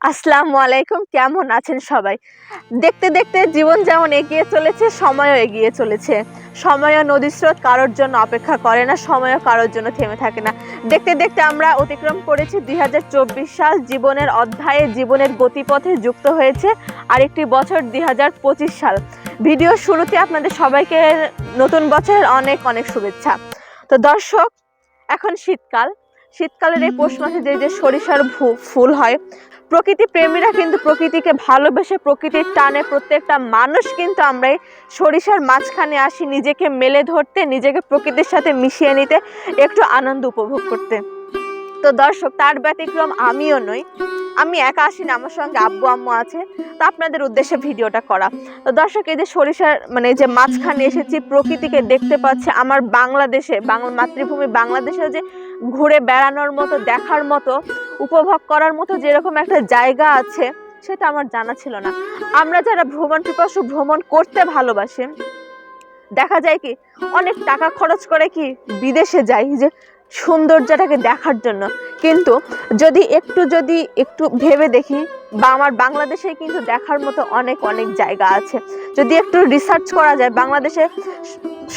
আসসালামু আলাইকুম, কেমন আছেন সবাই? দেখতে দেখতে জীবন যেমন এগিয়ে চলেছে, সময়ও এগিয়ে চলেছে। সময়ও নদী স্রোত কারোর জন্য অপেক্ষা করে না, সময়ও কারোর জন্য থেমে থাকে না। দেখতে দেখতে আমরা অতিক্রম করেছি দুই হাজার চব্বিশ সাল জীবনের অধ্যায়ে, জীবনের গতিপথে যুক্ত হয়েছে আরেকটি বছর দুই হাজার পঁচিশ সাল। ভিডিও শুরুতে আপনাদের সবাইকে নতুন বছরের অনেক অনেক শুভেচ্ছা। তো দর্শক, এখন শীতকাল। শীতকালের এই পৌষ মাসে যে যে সরিষার ফুল হয়, প্রকৃতি প্রেমীরা কিন্তু প্রকৃতিকে ভালোবেসে প্রকৃতির টানে প্রত্যেকটা মানুষ কিন্তু আমরাই সরিষার মাঝখানে আসি নিজেকে মেলে ধরতে, নিজেকে প্রকৃতির সাথে মিশিয়ে নিতে, একটু আনন্দ উপভোগ করতে। তো দর্শক, তার ব্যতিক্রম আমিও নই। আমি একা আসি না, আমার সঙ্গে আব্বু আম্মু আছে, তো আপনাদের উদ্দেশ্যে ভিডিওটা করা। তো দর্শক, এই যে সরিষার মানে যে মাঝখানে এসেছি, প্রকৃতিকে দেখতে পাচ্ছি আমার বাংলাদেশে, বাংলা মাতৃভূমি বাংলাদেশে যে ঘুরে বেড়ানোর মতো, দেখার মতো, উপভোগ করার মতো যেরকম একটা জায়গা আছে, সেটা আমার জানা ছিল না। আমরা যারা ভ্রমণ পিপাসু, ভ্রমণ করতে ভালোবাসি, দেখা যায় কি, অনেক টাকা খরচ করে কি বিদেশে যাই, যে সৌন্দর্যটাকে দেখার জন্য। কিন্তু যদি একটু যদি একটু ভেবে দেখি, বা আমার বাংলাদেশে কিন্তু দেখার মতো অনেক অনেক জায়গা আছে। যদি একটু রিসার্চ করা যায়, বাংলাদেশে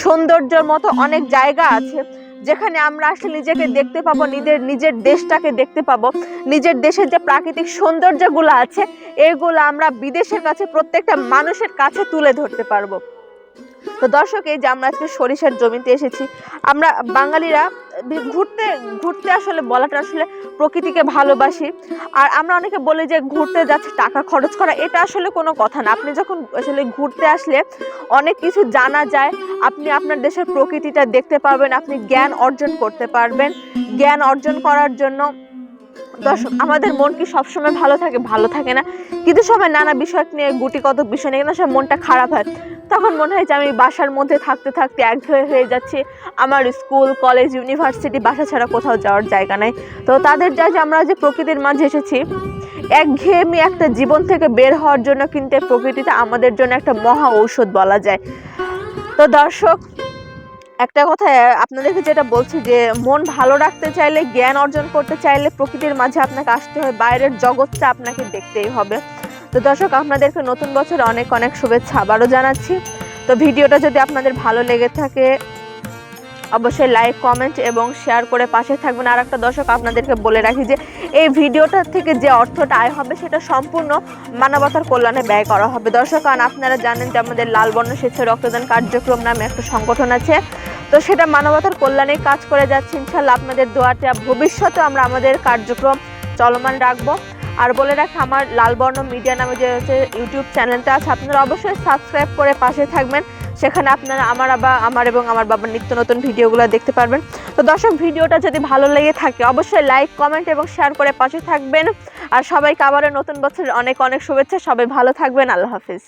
সৌন্দর্যের মতো অনেক জায়গা আছে, যেখানে আমরা আসলে নিজেকে দেখতে পাবো, নিজের নিজের দেশটাকে দেখতে পাবো। নিজের দেশের যে প্রাকৃতিক সৌন্দর্যগুলো আছে, এগুলো আমরা বিদেশের কাছে, প্রত্যেকটা মানুষের কাছে তুলে ধরতে পারব। তো দর্শক, এই যে আমরা আজকে সরিষার জমিতে এসেছি, আমরা বাঙালিরা ঘুরতে ঘুরতে আসলে বলাটা আসলে প্রকৃতিকে ভালোবাসি। আর আমরা অনেকে বলি যে ঘুরতে যাচ্ছে, টাকা খরচ করা, এটা আসলে কোনো কথা না। আপনি যখন আসলে ঘুরতে আসলে অনেক কিছু জানা যায়, আপনি আপনার দেশের প্রকৃতিটা দেখতে পারবেন, আপনি জ্ঞান অর্জন করতে পারবেন। জ্ঞান অর্জন করার জন্য দর্শক, আমাদের মন কি সবসময় ভালো থাকে? ভালো থাকে না। কিন্তু সময় নানা বিষয় নিয়ে গুটি কত বিষয় নিয়ে কিন্তু মনটা খারাপ হয়। তখন মনে হয় যে আমি বাসার মধ্যে থাকতে থাকতে একঘেয়ে হয়ে যাচ্ছি। আমার স্কুল, কলেজ, ইউনিভার্সিটি বাসা ছাড়া কোথাও যাওয়ার জায়গা নাই। তো তাদের যা যে আমরা যে প্রকৃতির মাঝে এসেছি, একঘেয়েমি একটা জীবন থেকে বের হওয়ার জন্য কিন্তু প্রকৃতিটা আমাদের জন্য একটা মহা ঔষধ বলা যায়। তো দর্শক, একটা কথা, আপনাদেরকে যেটা বলছি যে, মন ভালো রাখতে চাইলে, জ্ঞান অর্জন করতে চাইলে প্রকৃতির মাঝে আপনাকে আসতে হয়, বাইরের জগৎটা আপনাকে দেখতেই হবে। তো দর্শক, আপনাদেরকে নতুন বছর অনেক অনেক শুভেচ্ছা আবারও জানাচ্ছি। তো ভিডিওটা যদি আপনাদের ভালো লেগে থাকে, অবশ্যই লাইক, কমেন্ট এবং শেয়ার করে পাশে থাকবেন। আর একটা দর্শক, আপনাদেরকে বলে রাখি যে, এই ভিডিওটা থেকে যে অর্থটা আয় হবে, সেটা সম্পূর্ণ মানবতার কল্যাণে ব্যয় করা হবে। দর্শক কারণ আপনারা জানেন যে আমাদের লাল বর্ণ স্বেচ্ছা রক্তদান কার্যক্রম নামে একটা সংগঠন আছে। তো সেটা মানবতার কল্যাণে কাজ করে যাচ্ছে। ইনশাল্লাহ আপনাদের দোয়াতে ভবিষ্যতে আমরা আমাদের কার্যক্রম চলমান রাখব। আর বলে রাখি, আমার লালবর্ণ মিডিয়া নামে যে হচ্ছে ইউটিউব চ্যানেলটা আছে, আপনারা অবশ্যই সাবস্ক্রাইব করে পাশে থাকবেন। সেখানে আপনারা আমার আবার, আমার এবং আমার বাবার নিত্য নতুন ভিডিওগুলো দেখতে পারবেন। তো দর্শক, ভিডিওটা যদি ভালো লেগে থাকে, অবশ্যই লাইক কমেন্ট এবং শেয়ার করে পাশে থাকবেন। আর সবাইকে আবারও নতুন বছরের অনেক অনেক শুভেচ্ছা। সবাই ভালো থাকবেন। আল্লাহ হাফিজ।